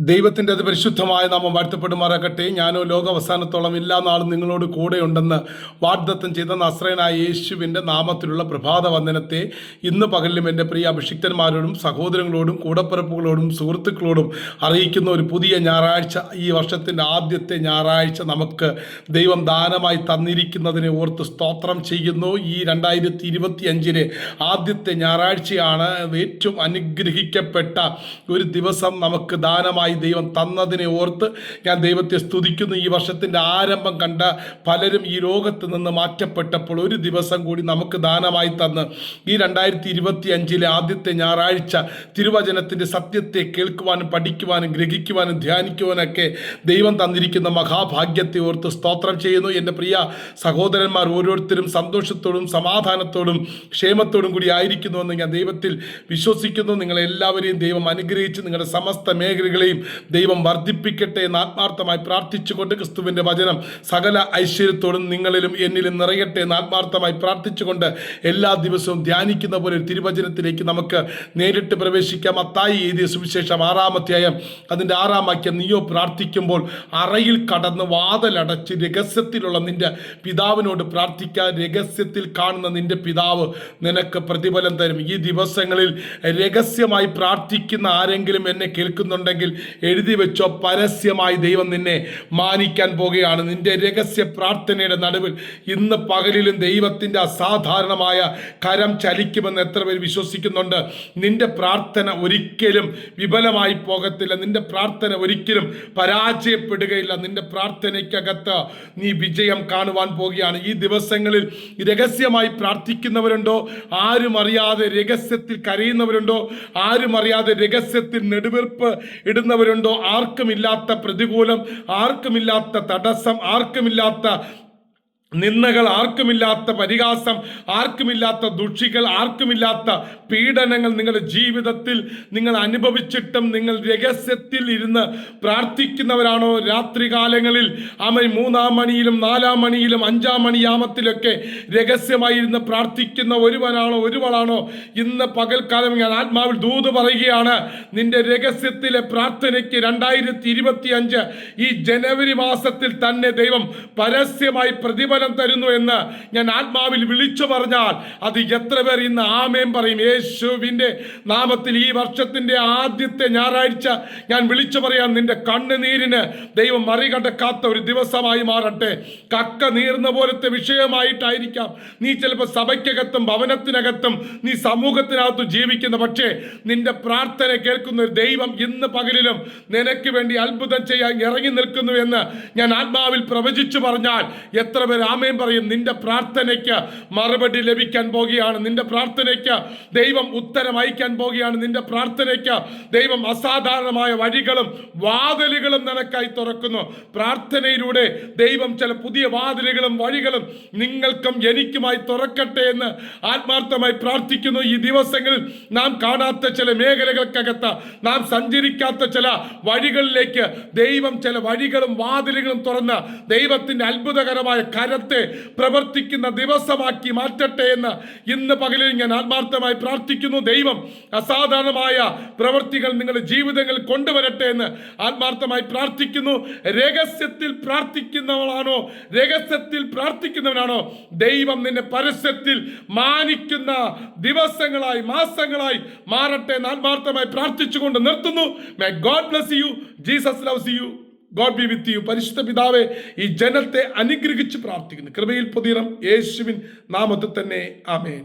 ദൈവത്തിന്റെ അത് പരിശുദ്ധമായ നാമം വാഴ്ത്തപ്പെടുമാറാകട്ടെ. ഞാനോ ലോകാവസാനത്തോളം എല്ലാ നാളും നിങ്ങളോട് കൂടെയുണ്ടെന്ന് വാഗ്ദത്തം ചെയ്ത നസ്രയനായ യേശുവിന്റെ നാമത്തിലുള്ള പ്രഭാത വന്ദനത്തെ ഇന്ന് പകലിലും എന്റെ പ്രിയ അഭിഷിക്തന്മാരോടും സഹോദരങ്ങളോടും കൂടപ്പിറപ്പുകളോടും സുഹൃത്തുക്കളോടും അറിയിക്കുന്ന ഒരു പുതിയ ഞായറാഴ്ച ഈ വർഷത്തിന്റെ ആദ്യത്തെ ഞായറാഴ്ച നമുക്ക് ദൈവം ദാനമായി തന്നിരിക്കുന്നതിനെ ഓർത്ത് സ്തോത്രം ചെയ്യുന്നു. ഈ രണ്ടായിരത്തി ഇരുപത്തി അഞ്ചിലെ ആദ്യത്തെ ഞായറാഴ്ചയാണ്. ഏറ്റവും അനുഗ്രഹിക്കപ്പെട്ട ഒരു ദിവസം നമുക്ക് ദാനമായി ദൈവം തന്നതിനെ ഓർത്ത് ഞാൻ ദൈവത്തെ സ്തുതിക്കുന്നു. ഈ വർഷത്തിന്റെ ആരംഭം കണ്ട പലരും ഈ രോഗത്ത് നിന്ന് മാറ്റപ്പെട്ടപ്പോൾ ഒരു ദിവസം കൂടി നമുക്ക് ദാനമായി തന്ന്. ഈ രണ്ടായിരത്തി ഇരുപത്തി അഞ്ചിലെ ആദ്യത്തെ ഞായറാഴ്ച തിരുവചനത്തിന്റെ സത്യത്തെ കേൾക്കുവാനും പഠിക്കുവാനും ഗ്രഹിക്കുവാനും ധ്യാനിക്കുവാനൊക്കെ ദൈവം തന്നിരിക്കുന്ന മഹാഭാഗ്യത്തെ ഓർത്ത് സ്തോത്രം ചെയ്യുന്നു. എന്റെ പ്രിയ സഹോദരന്മാർ ഓരോരുത്തരും സന്തോഷത്തോടും സമാധാനത്തോടും ക്ഷേമത്തോടും കൂടി ആയിരിക്കുന്നുവെന്ന് ഞാൻ ദൈവത്തിൽ വിശ്വസിക്കുന്നു. നിങ്ങളെല്ലാവരെയും ദൈവം അനുഗ്രഹിച്ച് നിങ്ങളുടെ സമസ്ത മേഖലകളെയും ദൈവം വർദ്ധിപ്പിക്കട്ടെ എന്ന് ആത്മാർത്ഥമായി പ്രാർത്ഥിച്ചുകൊണ്ട് ക്രിസ്തുവിന്റെ വചനം സകല ഐശ്വര്യത്തോടും നിങ്ങളിലും എന്നിലും നിറയട്ടെ എന്ന് ആത്മാർത്ഥമായി പ്രാർത്ഥിച്ചുകൊണ്ട് എല്ലാ ദിവസവും ധ്യാനിക്കുന്ന പോലെ ഒരു തിരുവചനത്തിലേക്ക് നമുക്ക് നേരിട്ട് പ്രവേശിക്കാം. അത്തായി എഴുതിയ സുവിശേഷം ആറാമധ്യായം അതിന്റെ ആറാം വാക്യം നീയോ പ്രാർത്ഥിക്കുമ്പോൾ അറയിൽ കടന്ന് വാതലടച്ച് രഹസ്യത്തിലുള്ള നിന്റെ പിതാവിനോട് പ്രാർത്ഥിക്കാൻ രഹസ്യത്തിൽ കാണുന്ന നിന്റെ പിതാവ് നിനക്ക് പ്രതിഫലം തരും. ഈ ദിവസങ്ങളിൽ രഹസ്യമായി പ്രാർത്ഥിക്കുന്ന ആരെങ്കിലും എന്നെ കേൾക്കുന്നുണ്ടെങ്കിൽ എഴുതി വെച്ചോ പരസ്യമായി ദൈവം നിന്നെ മാനിക്കാൻ പോകുകയാണ് നിന്റെ രഹസ്യ പ്രാർത്ഥനയുടെ നടുവിൽ ഇന്ന് പകലിലും ദൈവത്തിന്റെ അസാധാരണമായ കരം ചലിക്കുമെന്ന് എത്ര പേര് വിശ്വസിക്കുന്നുണ്ട്. നിന്റെ പ്രാർത്ഥന ഒരിക്കലും വിഫലമായി പോകത്തില്ല. നിന്റെ പ്രാർത്ഥന ഒരിക്കലും പരാജയപ്പെടുകയില്ല. നിന്റെ പ്രാർത്ഥനയ്ക്കകത്ത് നീ വിജയം കാണുവാൻ പോകുകയാണ് ഈ ദിവസങ്ങളിൽ രഹസ്യമായി പ്രാർത്ഥിക്കുന്നവരുണ്ടോ? ആരും അറിയാതെ രഹസ്യത്തിൽ കരയുന്നവരുണ്ടോ? ആരും അറിയാതെ രഹസ്യത്തിൽ നെടുവീർപ്പ് ഇടുന്നവരുണ്ടോ ആർക്കുമില്ലാത്ത പ്രതികൂലം ആർക്കുമില്ലാത്ത തടസ്സം ആർക്കുമില്ലാത്ത നിന്ദകൾ ആർക്കുമില്ലാത്ത പരിഹാസം ആർക്കുമില്ലാത്ത ദുഷികൾ ആർക്കുമില്ലാത്ത പീഡനങ്ങൾ നിങ്ങളുടെ ജീവിതത്തിൽ നിങ്ങൾ അനുഭവിച്ചിട്ടും നിങ്ങൾ രഹസ്യത്തിൽ ഇരുന്ന് പ്രാർത്ഥിക്കുന്നവരാണോ? രാത്രികാലങ്ങളിൽ അമ മൂന്നാം മണിയിലും നാലാം മണിയിലും അഞ്ചാം മണിയാമത്തിലൊക്കെ രഹസ്യമായിരുന്ന് പ്രാർത്ഥിക്കുന്ന ഒരുവനാണോ ഒരുവളാണോ? ഇന്ന് പകൽക്കാലം ഞാൻ ആത്മാവിൽ ദൂത് പറയുകയാണ് നിന്റെ രഹസ്യത്തിലെ പ്രാർത്ഥനയ്ക്ക് രണ്ടായിരത്തി ഇരുപത്തി അഞ്ച് ഈ ജനുവരി മാസത്തിൽ തന്നെ ദൈവം പരസ്യമായി പ്രതിഫലം തരുന്നു എന്ന് ഞാൻ ആത്മാവിൽ വിളിച്ചു പറഞ്ഞാൽ അത് എത്ര പേർ ഇന്ന് ആമേം പറയും. യേശുവിന്റെ നാമത്തിൽ ഈ വർഷത്തിന്റെ ആദ്യത്തെ ഞായറാഴ്ച ഞാൻ വിളിച്ചു പറയാൻ നിന്റെ കണ്ണുനീരിന് ദൈവം മറികടക്കാത്ത ഒരു ദിവസമായി മാറട്ടെ. കക്ക നീർന്ന പോലത്തെ വിഷയമായിട്ടായിരിക്കാം. നീ ചിലപ്പോൾ സഭയ്ക്കകത്തും ഭവനത്തിനകത്തും നീ സമൂഹത്തിനകത്തും ജീവിക്കുന്ന പക്ഷേ നിന്റെ പ്രാർത്ഥന കേൾക്കുന്ന ഒരു ദൈവം ഇന്ന് പകലിലും നിനക്ക് വേണ്ടി അത്ഭുതം ചെയ്യാൻ ഇറങ്ങി നിൽക്കുന്നു എന്ന് ഞാൻ ആത്മാവിൽ പ്രവചിച്ചു പറഞ്ഞാൽ എത്ര പേർ ആമേൻ പറയും നിന്റെ പ്രാർത്ഥനയ്ക്ക് മറുപടി ലഭിക്കാൻ പോകുകയാണ്. നിന്റെ പ്രാർത്ഥനയ്ക്ക് ദൈവം ഉത്തരം അയക്കാൻ പോകുകയാണ്. നിന്റെ പ്രാർത്ഥനയ്ക്ക് ദൈവം അസാധാരണമായ വഴികളും വാതിലുകളും നിനക്കായി തുറക്കുന്നു. പ്രാർത്ഥനയിലൂടെ ദൈവം ചില പുതിയ വാതിലുകളും വഴികളും നിങ്ങൾക്കും എനിക്കുമായി തുറക്കട്ടെ എന്ന് ആത്മാർത്ഥമായി പ്രാർത്ഥിക്കുന്നു. ഈ ദിവസങ്ങളിൽ നാം കാണാത്ത ചില മേഖലകൾക്കകത്ത് നാം സഞ്ചരിക്കാത്ത ചില വഴികളിലേക്ക് ദൈവം ചില വഴികളും വാതിലുകളും തുറന്ന് ദൈവത്തിന്റെ അത്ഭുതകരമായ കരത്തെ പ്രവർത്തിക്കുന്ന ദിവസമാക്കി മാറ്റട്ടെ എന്ന് ഇന്ന് പകലിൽ ഞാൻ ആത്മാർത്ഥമായി പ്രാർത്ഥിക്കുന്നു. ദൈവം അസാധാരണമായ പ്രവൃത്തികൾ നിങ്ങളുടെ ജീവിതങ്ങളിൽ കൊണ്ടുവരട്ടെ എന്ന് ആത്മാർത്ഥമായി പ്രാർത്ഥിക്കുന്നു. രഹസ്യത്തിൽ പ്രാർത്ഥിക്കുന്നവളാണോ? രഹസ്യത്തിൽ പ്രാർത്ഥിക്കുന്നവനാണോ? ദൈവം നിന്നെ പരസ്യത്തിൽ മാനിക്കുന്ന ദിവസങ്ങളായി മാസങ്ങളായി മാറട്ടെ എന്ന് ആത്മാർത്ഥമായി പ്രാർത്ഥിച്ചുകൊണ്ട് നിർത്തുന്നു. May God bless you Jesus loves you God be with you പരിശുദ്ധ പിതാവെ ഈ ജനത്തെ അനുഗ്രഹിച്ച് പ്രാർത്ഥിക്കുന്നു. കൃപയിൽ പുതിയ യേശുവിൻ നാമത്തിൽ തന്നെ. ആമേൻ.